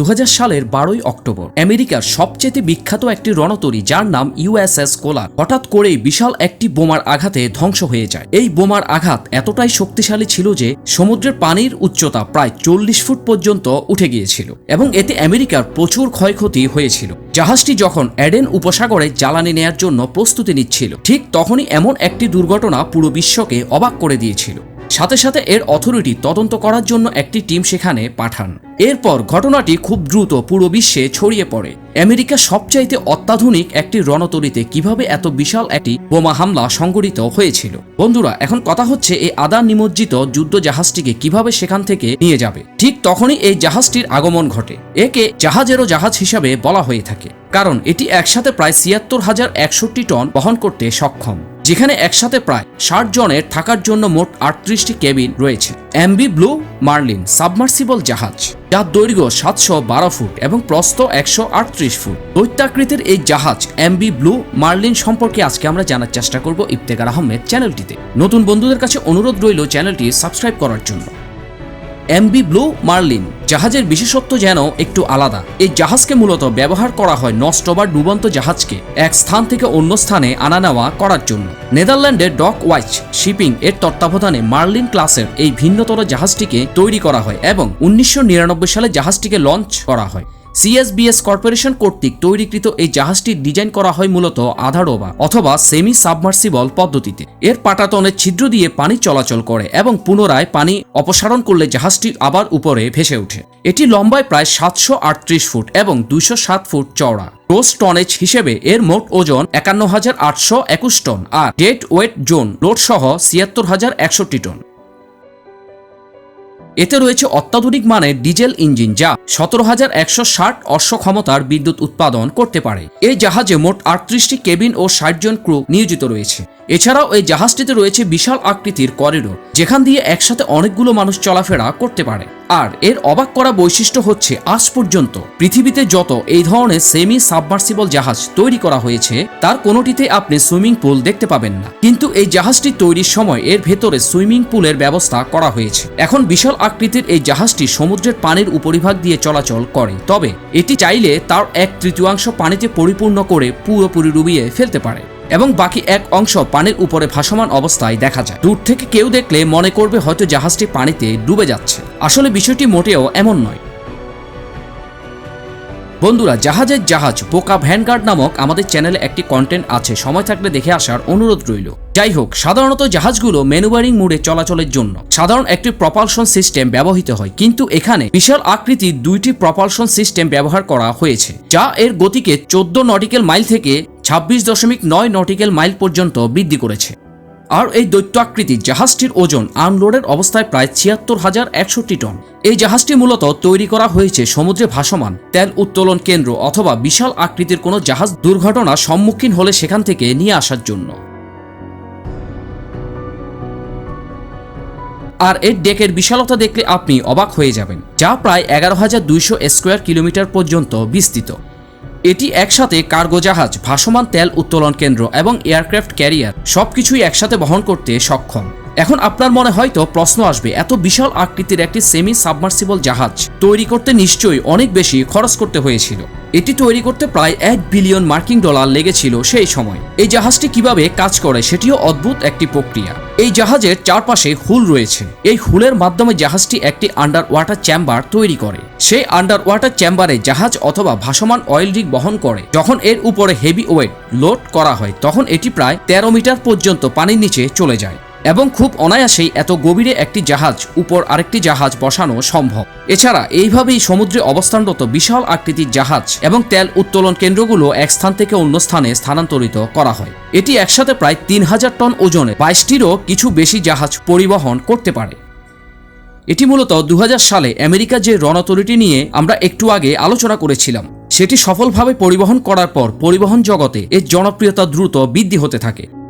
দু হাজার সালের বারোই অক্টোবর, আমেরিকার সবচেয়ে বিখ্যাত একটি রণতরী যার নাম ইউএসএস কোলার হঠাৎ করেই বিশাল একটি বোমার আঘাতে ধ্বংস হয়ে যায়। এই বোমার আঘাত এতটাই শক্তিশালী ছিল যে সমুদ্রের পানির উচ্চতা প্রায় চল্লিশ ফুট পর্যন্ত উঠে গিয়েছিল এবং এতে আমেরিকার প্রচুর ক্ষয়ক্ষতি হয়েছিল। জাহাজটি যখন অ্যাডেন উপসাগরে জ্বালানি নেয়ার জন্য প্রস্তুতি নিচ্ছিল, ঠিক তখনই এমন একটি দুর্ঘটনা পুরো বিশ্বকে অবাক করে দিয়েছিল। সাথে সাথে এর অথরিটি তদন্ত করার জন্য একটি টিম সেখানে পাঠান। এরপর ঘটনাটি খুব দ্রুত পুরো বিশ্বে ছড়িয়ে পড়ে। আমেরিকা সবচাইতে অত্যাধুনিক একটি রণতরীতে কীভাবে এত বিশাল একটি বোমা হামলা সংঘটিত হয়েছিল? বন্ধুরা, এখন কথা হচ্ছে এই আদান নিমজ্জিত যুদ্ধ জাহাজটিকে কীভাবে সেখান থেকে নিয়ে যাবে। ঠিক তখনই এই জাহাজটির আগমন ঘটে। একে জাহাজেরও জাহাজ হিসাবে বলা হয়ে থাকে। কারণ এটি একসাথে প্রায় ছিয়াত্তর হাজার একষট্টি টন বহন করতে সক্ষম। যেখানে একসাথে প্রায় ষাট জনের থাকার জন্য মোট আটত্রিশটি কেবিন রয়েছে। এমবি ব্লু, মার্লিন, সাবমার্সিবল জাহাজ, যার দৈর্ঘ্য সাতশো বারো ফুট এবং প্রস্ত একশো আটত্রিশ ফুট। দৈত্যাকৃতির এই জাহাজ এমবি ব্লু, মার্লিন সম্পর্কে আজকে আমরা জানার চেষ্টা করব ইফতেকার আহমেদ চ্যানেলটিতে। নতুন বন্ধুদের কাছে অনুরোধ রইল চ্যানেলটি সাবস্ক্রাইব করার জন্য। এমবি ব্লু মার্লিন, জাহাজের বিশেষত্ব যেন একটু আলাদা। এই জাহাজকে মূলত ব্যবহার করা হয় নষ্ট বা ডুবন্ত জাহাজকে এক স্থান থেকে অন্য স্থানে আনা নেওয়া করার জন্য। নেদারল্যান্ডের ডক ওয়াইচ শিপিং এর তত্ত্বাবধানে মার্লিন ক্লাসের এই ভিন্নতর জাহাজটিকে তৈরি করা হয় এবং উনিশশো নিরানব্বই সালে জাহাজটিকে লঞ্চ করা হয়। সিএসবিএস কর্পোরেশন কর্তৃক তৈরিকৃত এই জাহাজটির ডিজাইন করা হয় মূলত আধারোবা অথবা সেমি সাবমার্সিবল পদ্ধতিতে। এর পাটাতনের ছিদ্র দিয়ে পানি চলাচল করে এবং পুনরায় পানি অপসারণ করলে জাহাজটি আবার উপরে ভেসে ওঠে। এটি লম্বায় প্রায় সাতশো আটত্রিশ ফুট এবং দুইশো সাত ফুট চওড়া। গ্রোস টনেজ হিসেবে এর মোট ওজন একান্ন হাজার আটশো একুশ টন আর ডেট ওয়েট জোন লোড সহ ছিয়াত্তর হাজার একষট্টি টন। এতে রয়েছে অত্যাধুনিক মানের ডিজেল ইঞ্জিন যা সতেরো হাজার একশো ষাট অশ্ব ক্ষমতার বিদ্যুৎ উৎপাদন করতে পারে। এই জাহাজে মোট আটত্রিশটি কেবিন ও ষাট জন ক্রু নিয়োজিত রয়েছে। এছাড়াও এই জাহাজটিতে রয়েছে বিশাল আকৃতির করিডোর, যেখান দিয়ে একসাথে অনেকগুলো মানুষ চলাফেরা করতে পারে। আর এর অবাক করা বৈশিষ্ট্য হচ্ছে, আজ পর্যন্ত পৃথিবীতে যত এই ধরনের সেমি সাবমার্সিবল জাহাজ তৈরি করা হয়েছে, তার কোনোটিতে আপনি সুইমিং পুল দেখতে পাবেন না। কিন্তু এই জাহাজটি তৈরির সময় এর ভেতরে সুইমিং পুলের ব্যবস্থা করা হয়েছে। এখন বিশাল আকৃতির এই জাহাজটি সমুদ্রের পানির উপরিভাগ দিয়ে চলাচল করে, তবে এটি চাইলে তার এক তৃতীয়াংশ পানিতে পরিপূর্ণ করে পুরোপুরি ডুবিয়ে ফেলতে পারে। এবং বাকি এক অংশ পানির উপরে ভাসমান অবস্থায় দেখা যায়। দূর থেকে কেউ দেখলে মনে করবে হয়তো জাহাজটি পানিতে ডুবে যাচ্ছে। আসলে বিষয়টি মোটেও এমন নয়। বন্ধুরা, জাহাজের জাহাজ বোকা ভ্যানগার্ড নামক আমাদের চ্যানেলে একটি কন্টেন্ট আছে। সময় থাকলে দেখে আসার অনুরোধ রইল। যাই হোক, সাধারণত জাহাজগুলো ম্যানুভারিং মোডে চলাচলের জন্য। সাধারণ একটি প্রপালশন সিস্টেম ব্যবহৃত হয়। কিন্তু এখানে বিশাল আকৃতির দুইটি প্রপালশন সিস্টেম ব্যবহার করা হয়েছে, যা এর গতিকে চোদ্দ নটিক্যাল মাইল থেকে ছাব্বিশ দশমিক নয় নটিক্যাল মাইল পর্যন্ত বৃদ্ধি করেছে। আর এই দৈত্য আকৃতির জাহাজটির ওজন আনলোডের অবস্থায় প্রায় ছিয়াত্তর হাজার একষট্টি টন। এই জাহাজটি মূলত তৈরি করা হয়েছে সমুদ্রে ভাসমান তেল উত্তোলন কেন্দ্র অথবা বিশাল আকৃতির কোনো জাহাজ দুর্ঘটনা সম্মুখীন হলে সেখান থেকে নিয়ে আসার জন্য। আর এর ডেকের বিশালতা দেখলে আপনি অবাক হয়ে যাবেন, যা প্রায় এগারো হাজার দুইশো স্কোয়ার কিলোমিটার পর্যন্ত বিস্তৃত। এটি একসাথে কার্গো জাহাজ, ভাসমান তেল উত্তোলন কেন্দ্র এবং এয়ারক্রাফট ক্যারিয়ার সবকিছুই একসাথে বহন করতে সক্ষম। এখন আপনার মনে হয়তো প্রশ্ন আসবে, এত বিশাল আকৃতির একটি সেমি সাবমার্সিবল জাহাজ তৈরি করতে নিশ্চয়ই অনেক বেশি খরচ করতে হয়েছিল। এটি তৈরি করতে প্রায় এক বিলিয়ন মার্কিন ডলার লেগেছিল সেই সময়। এই জাহাজটি কীভাবে কাজ করে সেটিও অদ্ভুত একটি প্রক্রিয়া। এই জাহাজের চারপাশে হুল রয়েছে। এই হুলের মাধ্যমে জাহাজটি একটি আন্ডার ওয়াটার চেম্বার তৈরি করে। সেই আন্ডার ওয়াটার চেম্বারে জাহাজ অথবা ভাসমান অয়েল রিগ বহন করে। যখন এর উপরে হেভি ওয়েট লোড করা হয়, তখন এটি প্রায় তেরো মিটার পর্যন্ত পানির নিচে চলে যায়। এবং খুব অনায়াসেই এত গভীরে একটি জাহাজ উপর আরেকটি জাহাজ বসানো সম্ভব। এছাড়া এইভাবেই সমুদ্রে অবস্থানরত বিশাল আকৃতির জাহাজ এবং তেল উত্তোলন কেন্দ্রগুলো এক স্থান থেকে অন্য স্থানে স্থানান্তরিত করা হয়। এটি একসাথে প্রায় তিন হাজার টন ওজনে বাইশটিরও কিছু বেশি জাহাজ পরিবহন করতে পারে। এটি মূলত দু হাজার সালে আমেরিকা যে রণতরীটি নিয়ে আমরা একটু আগে আলোচনা করেছিলাম, সেটি সফলভাবে পরিবহন করার পর পরিবহন জগতে এর জনপ্রিয়তা দ্রুত বৃদ্ধি হতে থাকে।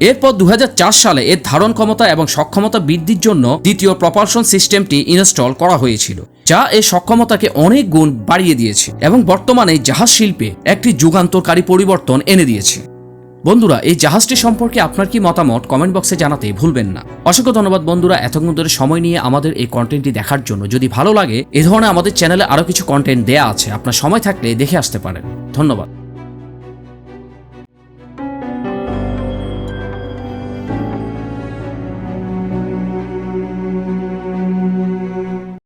এরপর দু হাজার চার সালে এর ধারণ ক্ষমতা এবং সক্ষমতা বৃদ্ধির জন্য দ্বিতীয় প্রপালশন সিস্টেমটি ইনস্টল করা হয়েছিল, যা এর সক্ষমতাকে অনেক গুণ বাড়িয়ে দিয়েছে এবং বর্তমানে জাহাজ শিল্পে একটি যুগান্তরকারী পরিবর্তন এনে দিয়েছে। বন্ধুরা, এই জাহাজটি সম্পর্কে আপনার কি মতামত কমেন্ট বক্সে জানাতে ভুলবেন না। অসংখ্য ধন্যবাদ বন্ধুরা, এতক্ষণ ধরে সময় নিয়ে আমাদের এই কন্টেন্টটি দেখার জন্য। যদি ভালো লাগে, এ ধরনের আমাদের চ্যানেলে আরও কিছু কন্টেন্ট দেয়া আছে। আপনার সময় থাকলে দেখে আসতে পারেন। ধন্যবাদ।